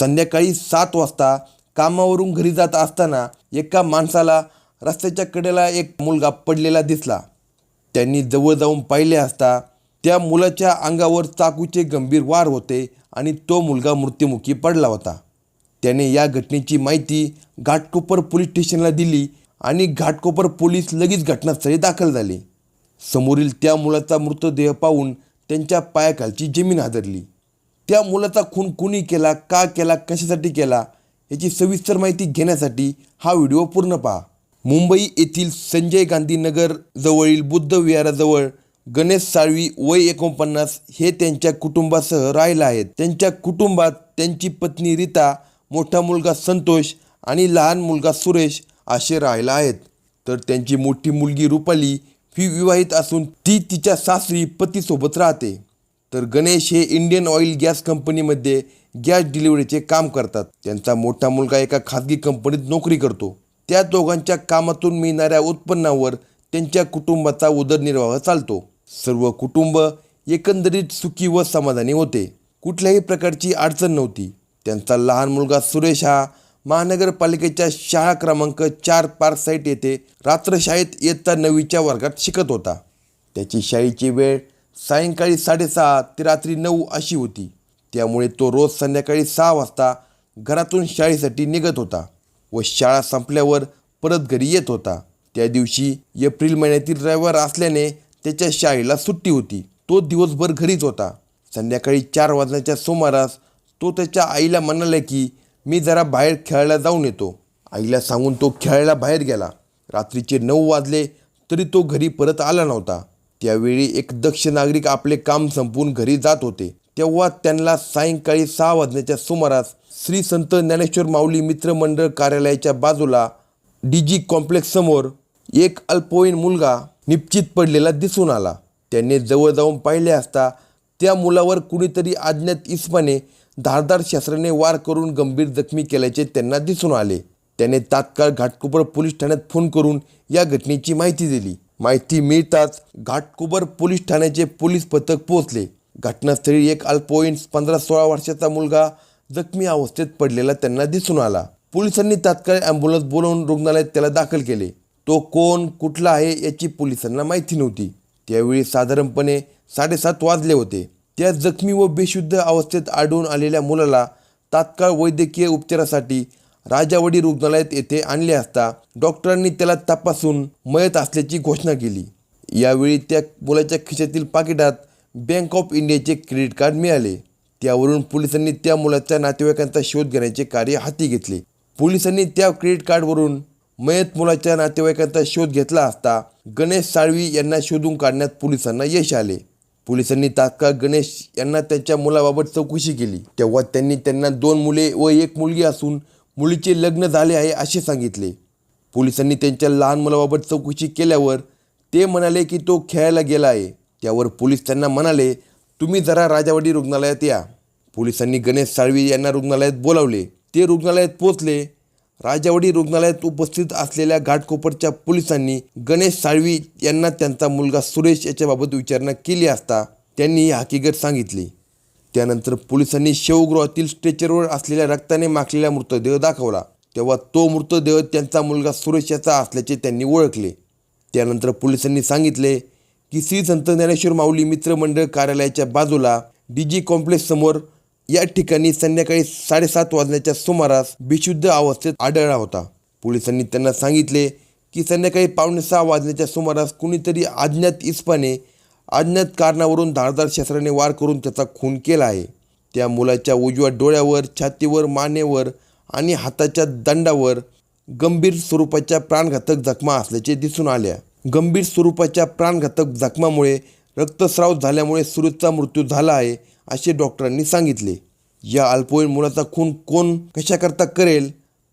संध्याकाळी सात वाजता कामावरून घरी जात असताना एका माणसाला रस्त्याच्या कडेला एक मुलगा पडलेला दिसला. त्यांनी जवळ जाऊन पाहिले असता त्या मुलाच्या अंगावर चाकूचे गंभीर वार होते आणि तो मुलगा मृत्युमुखी पडला होता. त्याने या घटनेची माहिती घाटकोपर पोलीस स्टेशनला दिली आणि घाटकोपर पोलीस लगेच घटनास्थळी दाखल झाले. समोरील त्या मुलाचा मृतदेह पाहून त्यांच्या पायाखालची जमीन हादरली. त्या मुलाचा खून कुणी केला का केला कशासाठी केला याची सविस्तर माहिती घेण्यासाठी हा व्हिडिओ पूर्ण पहा. मुंबई येथील संजय गांधी नगर जवळील बुद्ध विहाराजवळ गणेश साळवी वय एकोणपन्नास हे त्यांच्या कुटुंबासह राहिला आहेत. त्यांच्या कुटुंबात त्यांची पत्नी रीता मोठा मुलगा संतोष आणि लहान मुलगा सुरेश असे राहिला आहेत. तर त्यांची मोठी मुलगी रुपाली ही विवाहित असून ती तिच्या सासरी पतीसोबत राहते. तर गणेश हे इंडियन ऑइल गॅस कंपनीमध्ये गॅस डिलिव्हरीचे काम करतात. त्यांचा मोठा मुलगा एका खाजगी कंपनीत नोकरी करतो. त्या दोघांच्या कामातून मिळणाऱ्या उत्पन्नावर त्यांच्या कुटुंबाचा उदरनिर्वाह चालतो. सर्व कुटुंब एकंदरीत सुखी व समाधानी होते. कुठल्याही प्रकारची अडचण नव्हती. त्यांचा लहान मुलगा सुरेश हा महानगरपालिकेच्या शाळा क्रमांक चार पार साईट येथे रात्रशाळेत इयत्ता नववीच्या वर्गात शिकत होता. त्याची शाळेची वेळ सायंकाळी साडेसहा ते रात्री नऊ अशी होती. त्यामुळे तो रोज संध्याकाळी सहा वाजता घरातून शाळेसाठी निघत होता व शाळा संपल्यावर परत घरी येत होता. त्या दिवशी एप्रिल महिन्यातील रविवार असल्याने त्याच्या शाळेला सुट्टी होती. तो दिवसभर घरीच होता. संध्याकाळी चार वाजण्याच्या सुमारास तो त्याच्या आईला म्हणाला की मी जरा बाहेर खेळायला जाऊन येतो. आईला सांगून तो खेळायला बाहेर गेला. रात्रीचे नऊ वाजले तरी तो घरी परत आला नव्हता. त्यावेळी एक दक्ष नागरिक आपले काम संपवून घरी जात होते. तेव्हा त्यांना सायंकाळी सहा वाजण्याच्या सुमारास श्री संत ज्ञानेश्वर माऊली मित्र मंडळ कार्यालयाच्या बाजूला डी जी कॉम्प्लेक्स समोर एक अल्पवयीन मुलगा निश्चित पडलेला दिसून आला. त्याने जवळ जाऊन पाहिले असता त्या मुलावर कुणीतरी अज्ञात इस्माने धारदार शस्त्राने वार करून गंभीर जखमी केल्याचे त्यांना दिसून आले. त्याने तात्काळ घाटकोपर पोलीस ठाण्यात फोन करून या घटनेची माहिती दिली. माहिती मिळताच घाटकोबर पोलीस ठाण्याचे पोलीस पथक पोहोचले. घटनास्थळी एक अल्पवयीन पंधरा सोळा वर्षाचा मुलगा जखमी अवस्थेत पडलेला त्यांना दिसून आला. पोलिसांनी तात्काळ ॲम्ब्युलन्स बोलवून रुग्णालयात त्याला दाखल केले. तो कोण कुठला आहे याची पोलिसांना माहिती नव्हती. त्यावेळी साधारणपणे साडेसात वाजले होते. त्या जखमी व बेशुद्ध अवस्थेत आढळून आलेल्या मुलाला तात्काळ वैद्यकीय उपचारासाठी राजावडी रुग्णालयात येथे आणले असता डॉक्टरांनी त्याला तपासून मयत असल्याची घोषणा केली. यावेळी त्या मुलाच्या खिशातील पाकिटात बँक ऑफ इंडियाचे क्रेडिट कार्ड मिळाले. त्यावरून पोलिसांनी त्या मुलाच्या नातेवाईकांचा शोध घेण्याचे कार्य हाती घेतले. पोलिसांनी त्या क्रेडिट कार्डवरून मयत मुलाच्या नातेवाईकांचा शोध घेतला असता गणेश साळवी यांना शोधून काढण्यात पोलिसांना यश आले. पोलिसांनी तात्काळ गणेश यांना त्यांच्या मुलाबाबत चौकशी केली. तेव्हा त्यांनी त्यांना दोन मुले व एक मुलगी असून मुलीचे लग्न झाले आहे असे सांगितले. पोलिसांनी त्यांच्या लहान मुलाबाबत चौकशी केल्यावर ते म्हणाले की तो खेळायला गेला आहे. त्यावर पोलीस त्यांना म्हणाले तुम्ही जरा राजावाडी रुग्णालयात या. पोलिसांनी गणेश साळवी यांना रुग्णालयात बोलावले. ते रुग्णालयात पोचले राजावाडी रुग्णालयात उपस्थित असलेल्या घाटकोपरच्या पोलिसांनी गणेश साळवी यांना त्यांचा मुलगा सुरेश याच्याबाबत विचारणा केली असता त्यांनी ही हकीकत सांगितली. त्यानंतर पोलिसांनी शवगृहातील स्ट्रेचरवर असलेल्या रक्ताने माखलेला मृतदेह दाखवला. तेव्हा तो मृतदेह त्यांचा मुलगा सुरेश याचा असल्याचे त्यांनी ओळखले. त्यानंतर पोलिसांनी सांगितले की श्री संत ज्ञानेश्वर माऊली मित्रमंडळ कार्यालयाच्या बाजूला डी जी कॉम्प्लेक्स समोर या ठिकाणी संध्याकाळी साडेसात वाजण्याच्या सुमारास बेशुद्ध अवस्थेत आढळला होता. पोलिसांनी त्यांना सांगितले की संध्याकाळी पावणे सहा वाजण्याच्या सुमारास कुणीतरी अज्ञात इस्पाने अज्ञात कारणावरून धारदार शस्त्राने वार करून त्याचा खून केला आहे. त्या मुलाच्या उजव्या डोळ्यावर छातीवर मानेवर आणि हाताच्या दंडावर गंभीर स्वरूपाच्या प्राणघातक जखमा असल्याचे दिसून आल्या. गंभीर स्वरूपाच्या प्राणघातक जखमामुळे रक्तस्राव झाल्यामुळे सुरेशचा मृत्यू झाला आहे असे डॉक्टरांनी सांगितले. या अल्पवयीन मुलाचा खून कोण कशाकरता करेल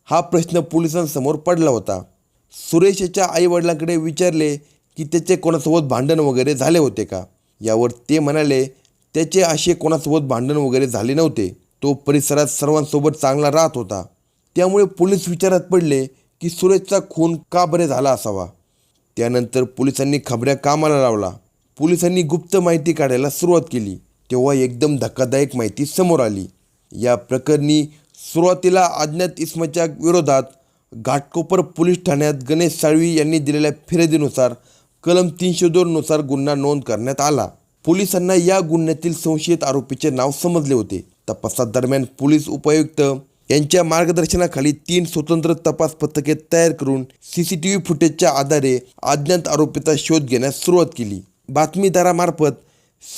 हा प्रश्न पोलिसांसमोर पडला होता. सुरेशच्या आईवडिलांकडे विचारले की त्याचे कोणासोबत भांडण वगैरे झाले होते का? यावर ते म्हणाले त्याचे असे कोणासोबत भांडण वगैरे झाले नव्हते. तो परिसरात सर्वांसोबत चांगला राहत होता. त्यामुळे पोलीस विचारात पडले की सुरेशचा खून का बरे झाला असावा? त्यानंतर पोलिसांनी खबऱ्या कामाला लावला. पोलिसांनी गुप्त माहिती काढायला सुरुवात केली. तेव्हा एकदम धक्कादायक माहिती समोर आली. या प्रकरणी सुरुवातीला अज्ञात इसमाच्या विरोधात घाटकोपर पोलीस ठाण्यात गणेश साळवी यांनी दिलेल्या फिर्यादीनुसार कलम तीनशे दोननुसार गुन्हा नोंद करण्यात आला. पोलिसांना या गुन्ह्यातील संशयित आरोपीचे नाव समजले होते. तपासादरम्यान पोलीस उपायुक्त यांच्या मार्गदर्शनाखाली तीन स्वतंत्र तपास पथके तयार करून सी सी टी व्ही फुटेजच्या आधारे अज्ञात आरोपीचा शोध घेण्यास सुरुवात केली. बातमीदारामार्फत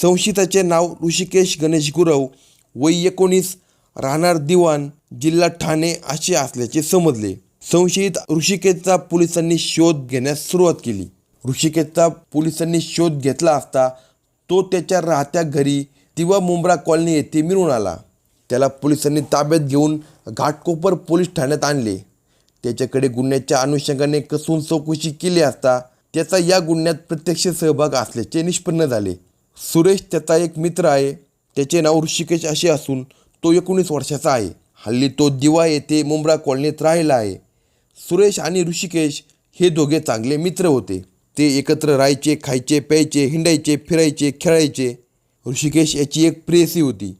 संशयिताचे नाव ऋषिकेश गणेश गुरव वय एकोणीस राहणार दिवाण जिल्हा ठाणे असे असल्याचे समजले. संशयित ऋषिकेशचा पोलिसांनी शोध घेण्यास सुरुवात केली. ऋषिकेशचा पोलिसांनी शोध घेतला असता तो त्याच्या राहत्या घरी तिवा मुंब्रा कॉलनी येथे मिळून आला. त्याला पोलिसांनी ताब्यात घेऊन घाटकोपर पोलीस ठाण्यात आणले. त्याच्याकडे गुन्ह्याच्या अनुषंगाने कसून चौकशी केली असता त्याचा या गुन्ह्यात प्रत्यक्ष सहभाग असल्याचे निष्पन्न झाले. सुरेश त्याचा एक मित्र आहे. त्याचे नाव ऋषिकेश असे असून तो एकोणीस वर्षाचा आहे. हल्ली तो दिवा येथे मुंब्रा कॉलनीत राहिला आहे. सुरेश आणि ऋषिकेश हे दोघे चांगले मित्र होते. ते एकत्र राहायचे खायचे प्यायचे हिंडायचे फिरायचे खेळायचे. ऋषिकेश याची एक प्रेयसी होती.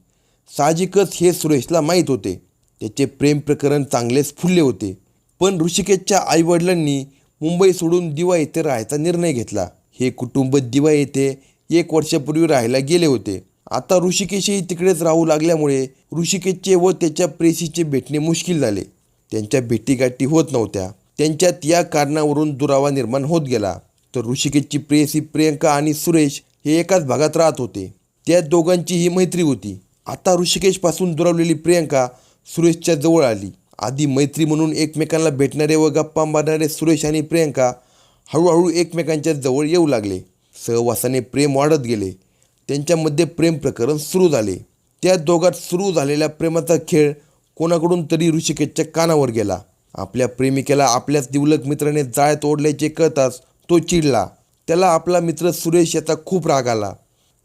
साहजिकच हे सुरेशला माहीत होते. त्याचे प्रेम प्रकरण चांगलेच फुलले होते. पण ऋषिकेशच्या आईवडिलांनी मुंबई सोडून दिवा येथे राहायचा निर्णय घेतला. हे कुटुंब दिवा येथे एक वर्षापूर्वी राहायला गेले होते. आता ऋषिकेशही तिकडेच राहू लागल्यामुळे ऋषिकेशचे व त्याच्या प्रेसीचे भेटणे मुश्किल झाले. त्यांच्या भेटीगाठी होत नव्हत्या. त्यांच्यात या कारणावरून दुरावा निर्माण होत गेला. तर ऋषिकेशची प्रेयसी प्रियंका आणि सुरेश हे एकाच भागात राहत होते. त्या दोघांची ही मैत्री होती. आता ऋषिकेशपासून दुरावलेली प्रियंका सुरेशच्या जवळ आली. आधी मैत्री म्हणून एकमेकांना भेटणारे व गप्पा मारणारे सुरेश आणि प्रियंका हळूहळू एकमेकांच्या जवळ येऊ लागले. सहवासाने प्रेम वाढत गेले. त्यांच्यामध्ये प्रेम प्रकरण सुरू झाले. त्या दोघात सुरू झालेल्या प्रेमाचा खेळ कोणाकडून तरी ऋषिकेशच्या कानावर गेला. आपल्या प्रेमिकेला आपल्याच दिवलक मित्राने जाळ्यात ओढल्याचे कळताच तो चिडला. त्याला आपला मित्र सुरेश याचा खूप राग आला.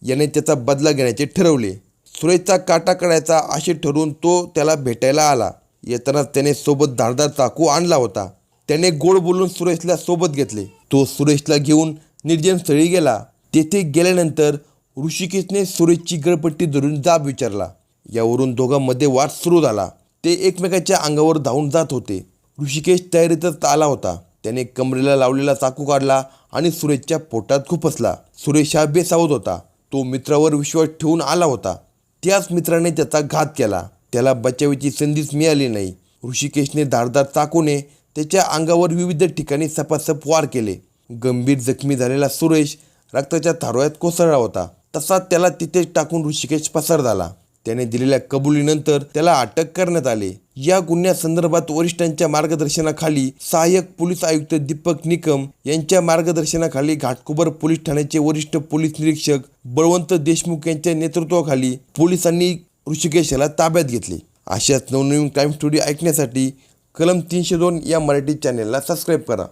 याने त्याचा बदला घेण्याचे ठरवले. सुरेशचा काटा काढायचा असे ठरवून तो त्याला भेटायला आला. येतानाच त्याने सोबत धारदार चाकू आणला होता. त्याने गोड बोलून सुरेशला सोबत घेतले. तो सुरेशला घेऊन निर्जन स्थळी गेला. तेथे गेल्यानंतर ऋषिकेशने सुरेशची गळपट्टी धरून जाब विचारला. यावरून दोघांमध्ये वाद सुरू झाला. ते एकमेकाच्या अंगावर धावून जात होते. ऋषिकेश तयारीतच आला होता. त्याने कमरेला लावलेला चाकू काढला आणि सुरेशच्या पोटात खुपसला सुरेश हा बेसावत होता. तो मित्रावर विश्वास ठेवून आला होता. त्याच मित्राने त्याचा घात केला. त्याला बचावायची संधीच मिळाली नाही. ऋषिकेशने धारदार चाकूने त्याच्या अंगावर विविध ठिकाणी सपासप वार केले. गंभीर जखमी झालेला सुरेश रक्ताच्या थारोळ्यात कोसळला होता. तसा त्याला तिथेच टाकून ऋषिकेश पसार झाला. त्याने दिलेल्या कबुलीनंतर त्याला अटक करण्यात आले. या गुन्ह्यासंदर्भात वरिष्ठांच्या मार्गदर्शनाखाली सहाय्यक पोलीस आयुक्त दीपक निकम यांच्या मार्गदर्शनाखाली घाटकोबर पोलीस ठाण्याचे वरिष्ठ पोलीस निरीक्षक बळवंत देशमुख यांच्या नेतृत्वाखाली पोलिसांनी ऋषिकेश याला ताब्यात घेतले. अशाच नवनवीन क्राईम स्टोरी ऐकण्यासाठी कलम तीनशे दोन या मराठी चॅनेलला सबस्क्राईब करा.